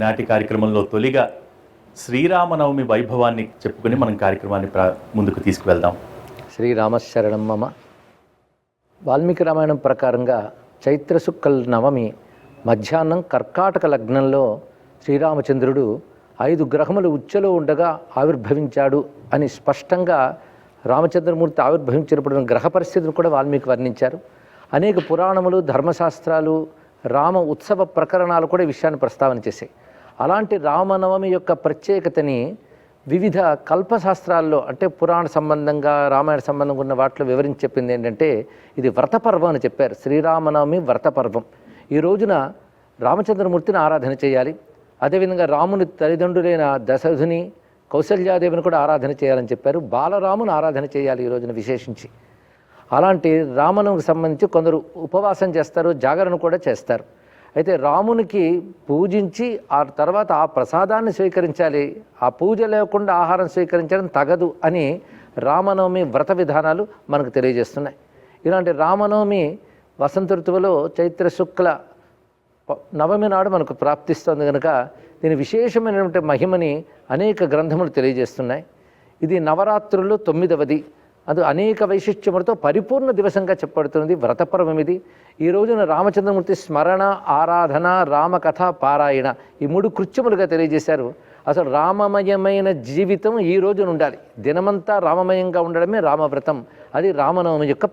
నాటి కార్యక్రమంలో తొలిగా శ్రీరామనవమి వైభవాన్ని చెప్పుకుని మనం కార్యక్రమాన్ని ప్రా ముందుకు తీసుకువెళ్దాం. శ్రీరామశరణం మమ. వాల్మీకి రామాయణం ప్రకారంగా చైత్ర శుక్కల నవమి మధ్యాహ్నం కర్కాటక లగ్నంలో శ్రీరామచంద్రుడు ఐదు గ్రహములు ఉచ్చలో ఉండగా ఆవిర్భవించాడు అని స్పష్టంగా రామచంద్రమూర్తి ఆవిర్భవించినప్పుడు గ్రహ పరిస్థితిని కూడా వాల్మీకి వర్ణించారు. అనేక పురాణములు ధర్మశాస్త్రాలు రామ ఉత్సవ ప్రకరణాలు కూడా విషయాన్ని ప్రస్తావన చేశాయి. అలాంటి రామనవమి యొక్క ప్రత్యేకతని వివిధ కల్పశాస్త్రాల్లో అంటే పురాణ సంబంధంగా రామాయణ సంబంధంగా ఉన్న వాటిలో వివరించి చెప్పింది ఏంటంటే ఇది వ్రతపర్వం అని చెప్పారు. శ్రీరామనవమి వ్రతపర్వం ఈ రోజున రామచంద్రమూర్తిని ఆరాధన చేయాలి. అదేవిధంగా రాముని తల్లిదండ్రులైన దశరథుని కౌశల్యాదేవిని కూడా ఆరాధన చేయాలని చెప్పారు. బాలరాముని ఆరాధన చేయాలి ఈ రోజున విశేషించి. అలాంటి రామనవమికి సంబంధించి కొందరు ఉపవాసం చేస్తారు జాగరణ కూడా చేస్తారు. అయితే రామునికి పూజించి ఆ తర్వాత ఆ ప్రసాదాన్ని స్వీకరించాలి. ఆ పూజ లేకుండా ఆహారం స్వీకరించడం తగదు అని రామనవమి వ్రత విధానాలు మనకు తెలియజేస్తున్నాయి. ఇలాంటి రామనవమి వసంత ఋతువులో చైత్ర శుక్ల నవమి నాడు మనకు ప్రాప్తిస్తుంది కనుక దీని విశేషమైనటువంటి మహిమని అనేక గ్రంథములు తెలియజేస్తున్నాయి. ఇది నవరాత్రుల్లో తొమ్మిదవది. అది అనేక వైశిష్ట్యములతో పరిపూర్ణ దివసంగా చెప్పబడుతుంది వ్రతపర్వం ఇది ఈ రోజున రామచంద్రమూర్తి స్మరణ ఆరాధన రామకథ పారాయణ ఈ మూడు కృత్యములుగా తెలియజేశారు. అసలు రామమయమైన జీవితం ఈ రోజున ఉండాలి. దినమంతా రామమయంగా ఉండడమే రామవ్రతం. అది రామనవమి యొక్క